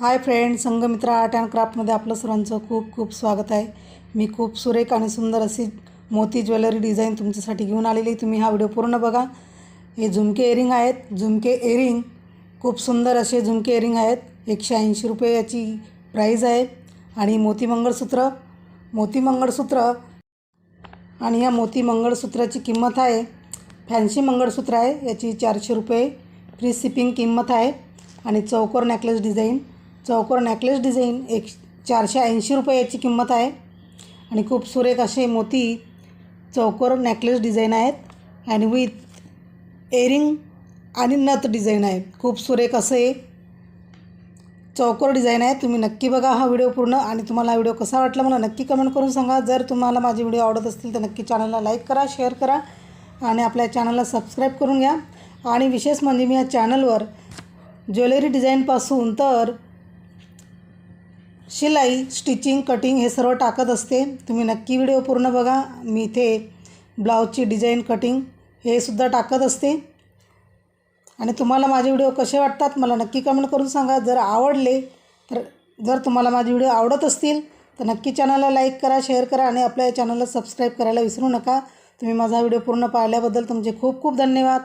Hi friend Sanghamitra art and क्राफ्टमध्ये आपलं सर्वांचं खूप खूप स्वागत आहे. मी खूप सुरेख आणि सुंदर अशी मोती ज्वेलरी डिझाईन तुमच्यासाठी घेऊन आलेली आहे. तुम्ही हा व्हिडिओ पूर्ण बघा. हे झुमके एरिंग आहेत. झुमके एरिंग खूप सुंदर असे झुमके एरिंग आहेत. एकशे ऐंशी रुपये याची प्राईज आहे. आणि मोती मंगळसूत्र मोती मंगळसूत्र आणि या मोती मंगळसूत्राची किंमत आहे. फॅन्सी मंगळसूत्र आहे. याची चारशे रुपये फ्री शिपिंग किंमत आहे. आणि चौकोर नेकलेस डिझाईन चौकोर नेकलेस डिझाईन एक चारशे ऐंशी रुपये याची किंमत आहे. आणि खूप सुरेख असे मोती चौकोर नेकलेस डिझाईन आहेत. आणि विथ एरिंग आणि नथ डिझाईन आहे खूप सुरेख असे चौकोर डिझाईन आहे. तुम्ही नक्की बघा हा व्हिडिओ पूर्ण. आणि तुम्हाला हा व्हिडिओ कसा वाटला मला नक्की कमेंट करून सांगा. जर तुम्हाला माझे व्हिडिओ आवडत असतील तर नक्की चॅनलला लाईक करा शेअर करा. आणि आपल्या चॅनलला सबस्क्राईब करून घ्या. आणि विशेष म्हणजे मी या चॅनलवर ज्वेलरी डिझाईनपासून तर शिलाई स्टिचिंग कटिंग हे सर्व टाकत असते. तुम्ही नक्की व्हिडिओ पूर्ण बघा. मी इथे ब्लाऊजची डिझाईन कटिंग हे सुद्धा टाकत असते. आणि तुम्हाला माझे व्हिडिओ कसे वाटतात मला नक्की कमेंट करून सांगा. जर आवडले तर जर तुम्हाला माझे व्हिडिओ आवडत असतील तर नक्की चॅनलला लाईक करा शेअर करा आणि आपल्या चॅनलला सबस्क्राईब करायला विसरू नका. तुम्ही माझा व्हिडिओ पूर्ण पाहिल्याबद्दल तुमचे खूप खूप धन्यवाद.